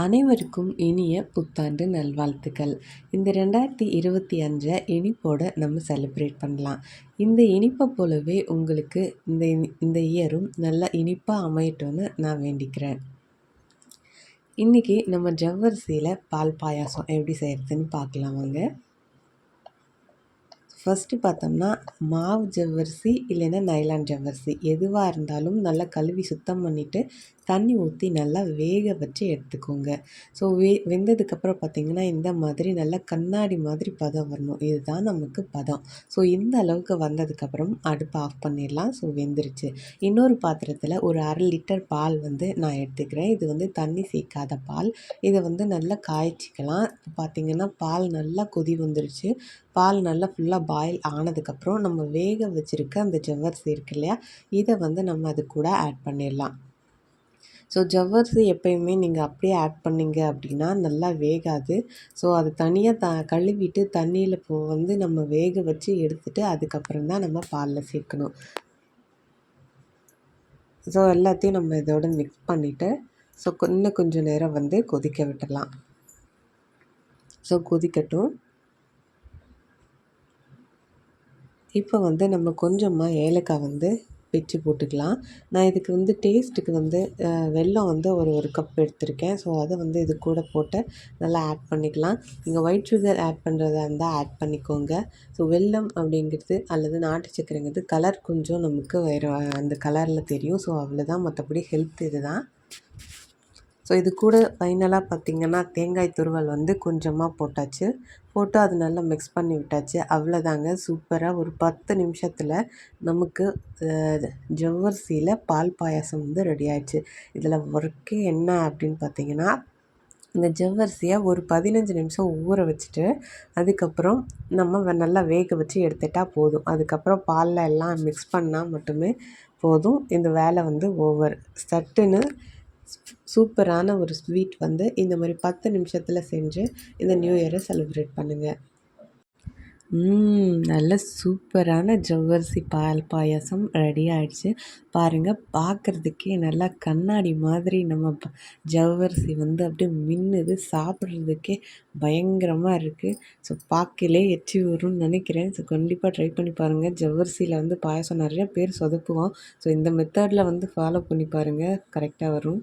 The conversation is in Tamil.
அனைவருக்கும் இனிய புத்தாண்டு நல்வாழ்த்துக்கள். இந்த ரெண்டாயிரத்தி இருபத்தி அஞ்சை இனிப்போட நம்ம செலிப்ரேட் பண்ணலாம். இந்த இனிப்பை போலவே உங்களுக்கு இந்த இந்த இயரும் நல்லா இனிப்பாக அமையட்டும்னு நான் வேண்டிக்கிறேன். இன்றைக்கி நம்ம ஜவ்வரிசியில் பால் பாயாசம் எப்படி செய்கிறதுன்னு பார்க்கலாம் வாங்க. ஃபஸ்ட்டு பார்த்தோம்னா மாவு ஜவ்வரிசி இல்லைன்னா நைலான் ஜவ்வரிசி. எதுவாக இருந்தாலும் நல்லா கழுவி சுத்தம் பண்ணிவிட்டு தண்ணி ஊற்றி நல்லா வேக வச்சு எடுத்துக்கோங்க. ஸோ வே வெந்ததுக்கப்புறம் பார்த்திங்கன்னா இந்த மாதிரி நல்லா கண்ணாடி மாதிரி பதம் வரணும். இதுதான் நமக்கு பதம். ஸோ இந்த அளவுக்கு வந்ததுக்கப்புறம் அடுப்பு ஆஃப் பண்ணிடலாம். ஸோ வெந்துருச்சு. இன்னொரு பாத்திரத்தில் ஒரு அரை லிட்டர் பால் வந்து நான் எடுத்துக்கிறேன். இது வந்து தண்ணி சேர்க்காத பால். இதை வந்து நல்லா காய்ச்சிக்கலாம். இப்போ பார்த்திங்கன்னா பால் நல்லா கொதி வந்துருச்சு. பால் நல்லா ஃபுல்லாக பாயில் ஆனதுக்கப்புறம் நம்ம வேக வச்சுருக்க அந்த ஜவ்வரிசி இருக்கு இல்லையா? இதை வந்து நம்ம அது கூட ஆட் பண்ணிடலாம். ஸோ ஜவ்வரிசி எப்பயுமே நீங்கள் அப்படியே ஆட் பண்ணிங்க அப்படின்னா நல்லா வேகாது. ஸோ அது தனியாக த கழுவிட்டு தண்ணியில் இப்போ வந்து நம்ம வேக வச்சு எடுத்துகிட்டு அதுக்கப்புறம் தான் நம்ம பாலில் சேர்க்கணும். ஸோ எல்லாத்தையும் நம்ம இதோட மிக்ஸ் பண்ணிவிட்டு ஸோ இன்னும் கொஞ்சம் நேரம் வந்து கொதிக்க விட்டுடலாம். ஸோ கொதிக்கட்டும். இப்போ வந்து நம்ம கொஞ்சமாக ஏலக்காய் வந்து பிச்சு போட்டுக்கலாம். நான் இதுக்கு வந்து டேஸ்ட்டுக்கு வந்து வெல்லம் வந்து ஒரு ஒரு கப் எடுத்திருக்கேன். ஸோ அதை வந்து இது கூட போட்டு நல்லா ஆட் பண்ணிக்கலாம். நீங்கள் ஒயிட் சுகர் ஆட் பண்ணுறதா இருந்தால் ஆட் பண்ணிக்கோங்க. ஸோ வெல்லம் அப்படிங்கிறது அல்லது நாட்டு சக்கரைங்கிறது கலர் கொஞ்சம் நமக்கு வேறு அந்த கலரில் தெரியும். ஸோ அவ்வளோதான் மற்றபடி ஹெல்த் இது தான் ஸோ இது கூட ஃபைனலாக பார்த்திங்கன்னா தேங்காய் துருவல் வந்து கொஞ்சமாக போட்டாச்சு. போட்டு அது நல்லா மிக்ஸ் பண்ணி விட்டாச்சு. அவ்வளோதாங்க சூப்பராக ஒரு பத்து நிமிஷத்தில் நமக்கு ஜவ்வரிசியில் பால் பாயாசம் வந்து ரெடி ஆயிடுச்சு. இதில் ஒர்க்கு என்ன அப்படின்னு பார்த்தீங்கன்னா இந்த ஜவ்வரிசியை ஒரு பதினஞ்சு நிமிஷம் ஊற வச்சுட்டு அதுக்கப்புறம் நம்ம நல்லா வேக வச்சு எடுத்துட்டால் போதும். அதுக்கப்புறம் பாலில் எல்லாம் மிக்ஸ் பண்ணால் மட்டுமே போதும். இந்த வேலை வந்து ஓவர் சட்டுன்னு சூப்பரான ஒரு ஸ்வீட் வந்து இந்த மாதிரி பத்து நிமிஷத்தில் செஞ்சு இந்த நியூ இயரை செலிப்ரேட் பண்ணுங்கள் நல்ல சூப்பரான ஜவ்வரிசி பால் பாயாசம் ரெடி ஆகிடுச்சு பாருங்கள் பார்க்குறதுக்கே நல்லா கண்ணாடி மாதிரி நம்ம ஜவ்வரிசி வந்து அப்படியே மின்னுது சாப்பிட்றதுக்கே பயங்கரமாக இருக்குது ஸோ பார்க்கலே எச்சி வரும்னு நினைக்கிறேன். ஸோ கண்டிப்பாக ட்ரை பண்ணி பாருங்கள் ஜவ்வரிசியில் வந்து பாயாசம் நிறைய பேர் சொதப்புவோம் ஸோ இந்த மெத்தடில் வந்து ஃபாலோ பண்ணி பாருங்கள் கரெக்டாக வரும்.